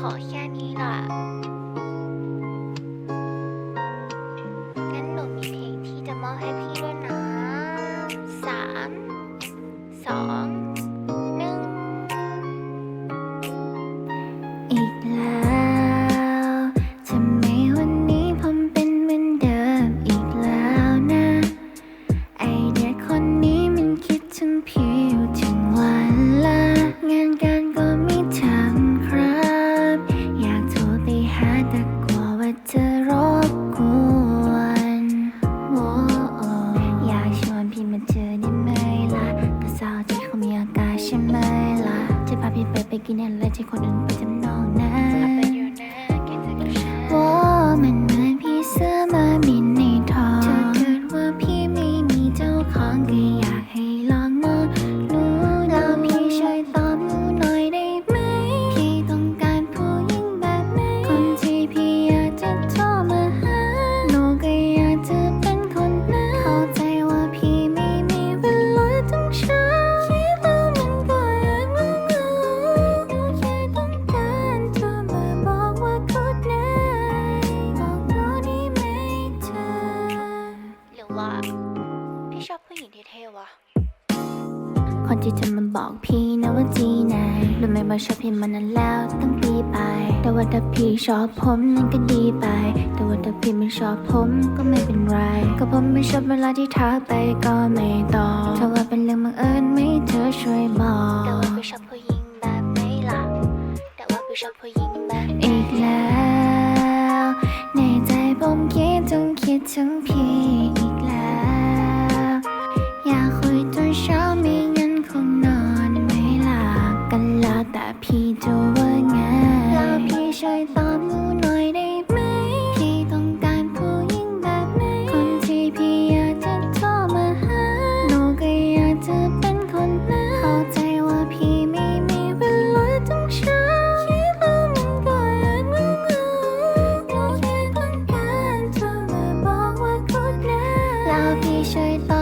ขอแค่นี้ล่ะ งั้นหนูมีเพลงที่จะมอบให้พี่ ไปกินอะไรที่คนอื่นไปจำ คนที่จะมาบอกพี่นะว่าจีไหนรู้ไหมว่าชอบพี่มานานแล้วตั้งปีไป แต่ว่าถ้าพี่ชอบผมนั่นก็ดีไป แต่ว่าถ้าพี่ไม่ชอบผมก็ไม่เป็นไร ก็ผมไม่ชอบเวลาที่ทักไปก็ไม่ตอบถ้าว่าเป็นเรื่องบังเอิญไหม่เธอช่วยบอแต่ว่ากพี่ชอบผู้หญิงแบบไหนล่ะ แต่ว่าพี่ชอบผู้หญิงแบบไหนอีกแล้ว ในใจผมคิดถึงคิดถึงพี่าพี่ช่วยตอบ